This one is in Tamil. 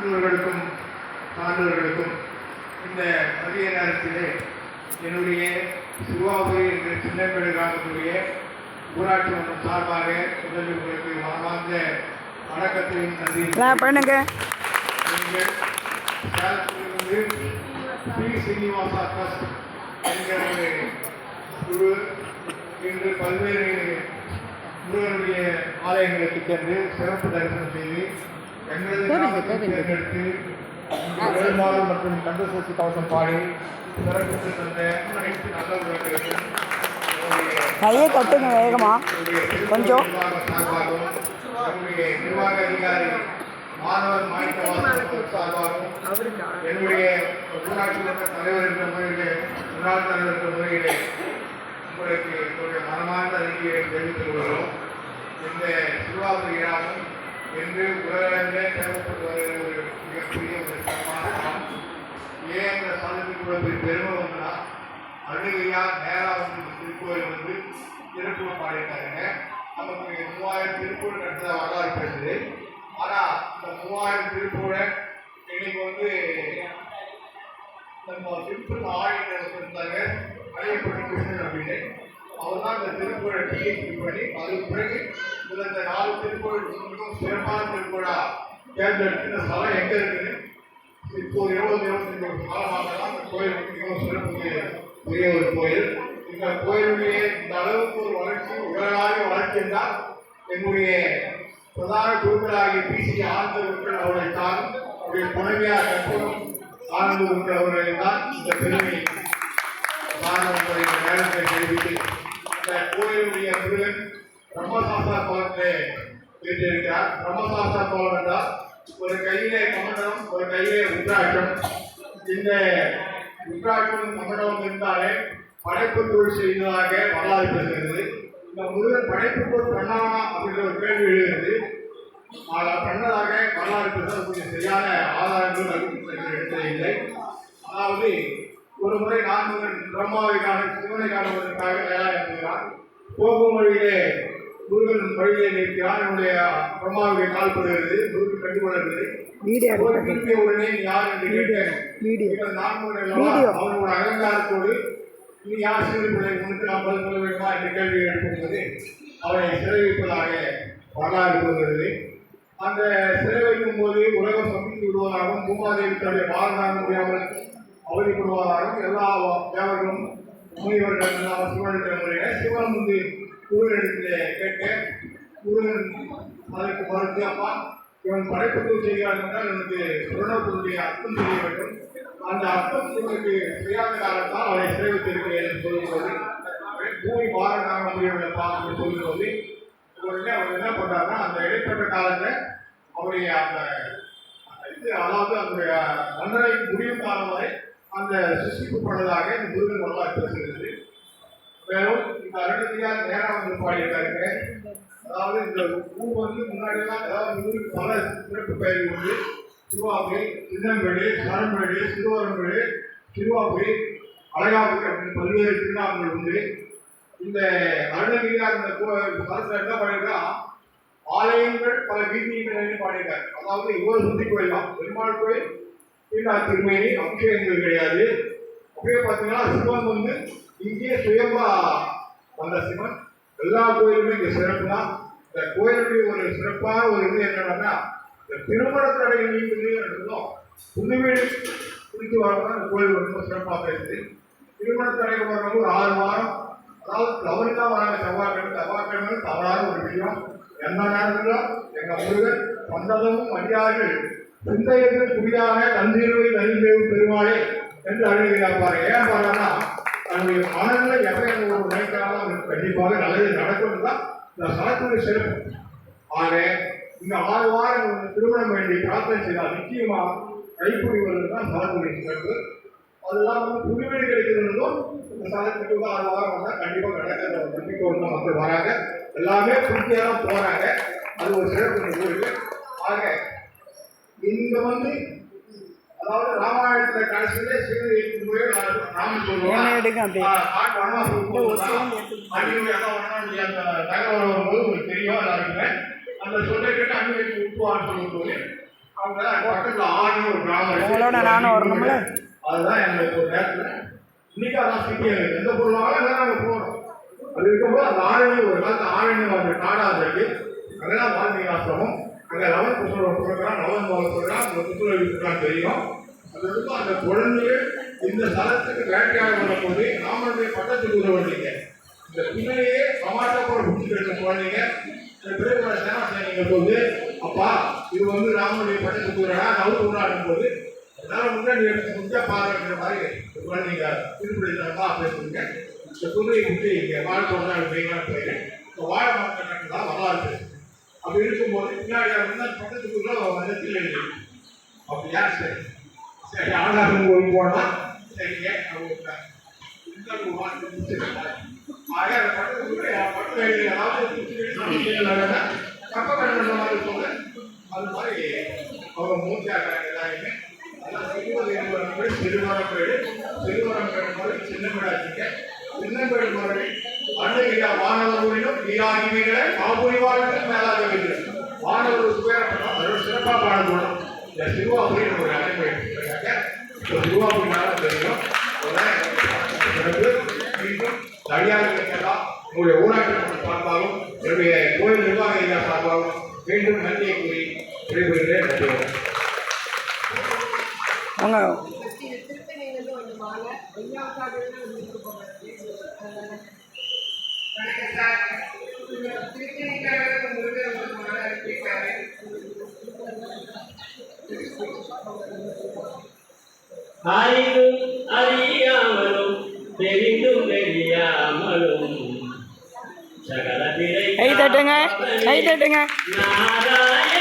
சான்றோர்களுக்கும் சான்றோர்களுக்கும் இந்த மதிய நேரத்திலே என்னுடைய சிவாபுரி என்ற சின்னப்பேடு கிராமத்துடைய ஊராட்சி மன்றம் சார்பாக முதலில் உங்களுக்கு மனமார்ந்த வணக்கத்தையும் நன்றி நான் பண்ணுங்க. பி சீனிவாசா ட்ரஸ்ட் என்கிற ஒரு குழு இன்று பல்வேறு முருகனுடைய ஆலயங்களுக்கு சென்று சிறப்பு தரிசனம் செய்து கிராமத்தை தேர்ந்தெடுத்து வேறுமாறு மற்றும் கந்தசஷ்டி கவசம் பாடி சிறப்பித்து தந்த அனைத்து நல்ல என்னுடைய கையை கட்டுங்க வேகமா. கொஞ்சம். நிர்வாக அதிகாரி மாணவர் மாணிக்கவாசன் சார்பாகவும் என்னுடைய ஊராட்சி மன்ற தலைவர் என்ற முறையிலே முன்னாள் தலைவர் என்ற முறையிலே உங்களுக்கு என்னுடைய மனமார்ந்த அறிக்கையை தெரிவித்துக் கொள்கிறோம். இந்த கிராமம் என்று உலகளந்த தேவைப்பட்டு வருகிற ஒரு மிகப்பெரிய ஒரு சிறப்பான கிராமம் ஏன் இந்த சாதனைக்கு இவ்வளவு பெருமை வந்தா அருணகிரியார் நேரா வந்து இந்த திருக்கோயில் வந்து திருப்பூர் பாடிட்டாருங்க நமக்கு மூவாயிரம் திருப்பூர் கட்டுறத வரலாறு பேசுது ஆனால் இந்த மூவாயிரம் திருப்பூரை இன்னைக்கு வந்து நம்ம திருப்பூர் ஆடிட்டர் இருந்தாங்க அழையப்பட்ட கிருஷ்ணன் அப்படின்னு. அவர் தான் இந்த திருக்குறள் பிஹெச்டி பண்ணி அதுக்கு பிறகு இதில் இந்த நாலு திருக்குறள் மிகவும் சிறப்பான திருக்குறளா தேர்ந்தெடுத்து இந்த ஸ்தலம் எங்க இருக்குது? இப்போ ஒரு இருபது இருபத்தஞ்சு வருஷ காலமாக தான் இந்த கோயில் மிகவும் சிறப்பு உரிய ஒரு கோயில். இந்த கோயிலுடைய இந்த அளவுக்கு ஒரு வளர்ச்சி உலகளாவிய வளர்ச்சி என்றால் என்னுடைய பிரதான குழுக்களாகிய பிசி ஆனந்த குருக்கள் அவர்களை தான் அவருடைய துணைவியார் கற்பகம் ஆனந்த குருக்கள் அவர்களை தான் இந்த பெருமை. காரணங்களை இந்த நேரத்தை தெரிவித்து கோயிலுடைய முருகன் பிரம்மசாஸ்தா கோலத்தை பெற்றிருக்கிறார் பிரம்மசாஸ்தா கோலம் என்றால் ஒரு கையிலே கமண்டலம் ஒரு கையிலே உத்ராட்சம் இந்த உத்ராட்சம் கமண்டலம் இருந்தாலே படைப்பு தொழில் செய்ததாக வரலாறு பேசுகிறது இந்த முருகன் படைப்பு தொழில் பண்ணாமா அப்படின்ற ஒரு கேள்வி எழுகிறது. வழியிலே நிற்கிறான் என்னுடைய பிரம்மாவுடைய கால் படுகிறது? எடுக்க திரும்பிய உடனே யார் என்று கேட்டேன்? அவனோட அகங்காரத்தோடு நீ யார் உனக்கு நான் பதில் சொல்ல வேண்டுமா என்ற கேள்வியை எழுப்பும்போது அவனை சிறை வைப்பதாக வரலாறு கூறுகிறது. அந்த சிறை வைக்கும் போது உலகம் சமைத்து விடுவதாகவும் பூமாதேவி தன்னுடைய பாரதான முடியாமல் அவதிப்படுவதாகவும் எல்லா தேவர்களும் முனிவர்கள் எல்லாம் சிவனிடம் முறையில சிவன் வந்து முருகனிடத்திலே கேட்க முருகன் அதற்கு மறுத்து அப்பா இவன் படைப்பு செய்கிறான் என்றால் எனக்கு சுரணத்தினுடைய அர்த்தம் செய்ய வேண்டும். அந்த அர்த்தம் இவனுக்கு தெரியாத காலத்தால் அவனை சிறை என்று சொல்லும்போது பூமி பாரதாக முடியவில்லைப்பா என்று சொல்லும்போது உடனே அவர் என்ன பண்றாருன்னா அந்த இடைப்பட்ட காலத்தில் அவருடைய அந்த இது அதாவது அந்த மன்னரை முடியும் காலம் வரை அந்த சிருஷ்டிப்பு பண்ணதாக இந்த முருகன் வரலாறு பேசுகிறது. மேலும் இந்த அருணகிரியார் நேரம் வந்து பாடியிருக்காருங்க அதாவது இந்த பூ வந்து முன்னாடிலாம் அதாவது ஊருக்கு பல சிறப்பு பெயர்கள் உண்டு. திருவாபுரி சின்னம்பேடு சரண்பேடு சிறுவரம்பேடு திருவாபுரி அழகாபுரி அப்படின்னு பல்வேறு திருநாமங்கள் உண்டு. இந்த அருணகிரியார் இந்த சரத்தில் என்ன பண்ணிருக்கா ஆலயங்கள் பல வீதிகள் பாடியிருக்காரு. அதாவது இவ்வளவு சுத்தி கோயில் தான். பெருமாள் கோயில் கீழா திருமேனி அபிஷேகங்கள் கிடையாது. அப்படியே பார்த்தீங்கன்னா சிவன் வந்து இங்கே சுயம்பா வந்த சிவன். எல்லா கோயிலுமே இங்கே சிறப்பு தான் இந்த கோயிலுடைய ஒரு சிறப்பான ஒரு இது என்னன்னா இந்த திருமண தடை நீக்குது என்றதும் புதுவீடு குறித்து வரதான் இந்த கோயில் ரொம்ப சிறப்பாக பேசுது திருமண தடை வரணும் ஒரு ஆறு வாரம் அதாவது தவறுதான் வராங்க. செவ்வாய்க்கிழமை செவ்வாய்க்கிழமை தவறாத ஒரு விஷயம். எந்த நேரத்திலும் எங்க முருகன் வந்ததும் மரியாதை சிந்தையத்தில் புதிதாக தந்தீர்வை நலிந்தேவு பெருமாளே என்று அழுகிறார் பாருங்க. ஏன் பாருன்னா தன்னுடைய மனதில் எவை ஒரு நினைக்கிறாலும் அவனுக்கு கண்டிப்பாக நல்லது நடக்கும் தான் இந்த சரக்குடைய சிறப்பு. ஆக இந்த ஆறு வாரம் திருமணம் வேண்டி பிரார்த்தனை செய்தால் நிச்சயமா கைப்பொடி வருவது தான் சரக்குடைய சிறப்பு. அதெல்லாம் வந்து புதுவீடு கிடைக்கிறதும் இந்த சரத்துக்கு ஆறு வாரம் வந்தால் கண்டிப்பாக நடக்கிற ஒரு நம்பிக்கையோடு தான் மக்கள் வராங்க. எல்லாமே திருப்தியாக தான் போறாங்க. அது ஒரு சிறப்பு இந்த ஆக இந்த வந்து அதாவது ராமாயணத்துல கடைசியிலே சிவனை முறை ராமன் சொல்லுவாங்க தகவல் வரும்போது உங்களுக்கு தெரியும் எல்லாருக்குமே அந்த சொல்லை கேட்டு அங்கே விட்டுவான்னு சொல்லும்போது அவங்க பக்கத்துல ஆடுன்னு ஒரு கிராமம்? அதுதான் எங்களுக்கு ஒரு நேரத்தில். இன்னைக்கு அதான் சிக்கியம் எந்த பொருள் வாங்கினா நாங்கள் போகிறோம் அது இருக்கும்போது அந்த ஆரணி ஒரு காலத்து ஆரணி அந்த காடாக இருக்கு. அங்கெல்லாம் வால்மீகி ஆசிரமம் அங்கே லவன் புத்தகம் ப்ரோக்ராம் லவன் பால் ப்ரோக்ராம் அந்த புத்தகம் தெரியும். அது அந்த குழந்தைகள் இந்த ஸ்தலத்துக்கு வேட்டையாக வரும்போது ராமனுடைய பட்டத்துக்கு உதவுறீங்க இந்த பிள்ளையே சமாஜப்போட பிடிச்சிட்டு இருக்க குழந்தைங்க இந்த பிறகு சேனாசேனிகள் போது அப்பா இது வந்து ராமனுடைய பட்டத்துக்கு உதவுறா நவு உண்டாடும் போது அதனால முன்னாடி எடுத்து முடிஞ்சா பாருங்கிற மாதிரி இந்த குழந்தைங்க திருப்பிடித்தனமா பேசுறீங்க இந்த குதிரையை விட்டு இங்கே வாழை தொடர்ந்து வைங்கன்னு இப்போ வாழை மரத்தை தான் வரலாறு பேசுது அப்படி இருக்கும்போது பின்னாடி பக்கத்துக்குள்ள நெத்தில் அப்படியா சரி? சரி ஆண்டாரம் போய் போனா? சரிங்க அவங்க இன்னொரு வார்த்தை ஆக பக்கத்துக்குள்ள பக்கத்துல எழுதி அதாவது முடிச்சிருக்காங்க. மாதிரி சொல்ல அது மாதிரி அவங்க மூச்சாக்காங்க எல்லாருமே அதான் சிறுவர் மாதிரி சின்ன பேடாச்சுங்க மாதிரி அன்னையா வானவர்களிலும் அதோட பாட போனோம் இந்த சிறுவாபுரி நம்ம அமைப்பு எடுத்துருக்காங்க இப்போ சிறுவாபுரினால தெரியும் உடனே பிறகு மீண்டும் சரியாக இருக்கலாம் உங்களுடைய ஊராட்சி சார்பாகவும் என்னுடைய கோயில் நிர்வாக ஐயா சார்பாகவும் மீண்டும் நன்றியை கூறி விடைபெறுகிறேன் நன்றி வணக்கம். உங்க அறிந்தும் அறியாமலும் தெரிந்தும் தெரியாமலும். சகல பிழை கை தட்டுங்க கை தட்டுங்க. நாராயணா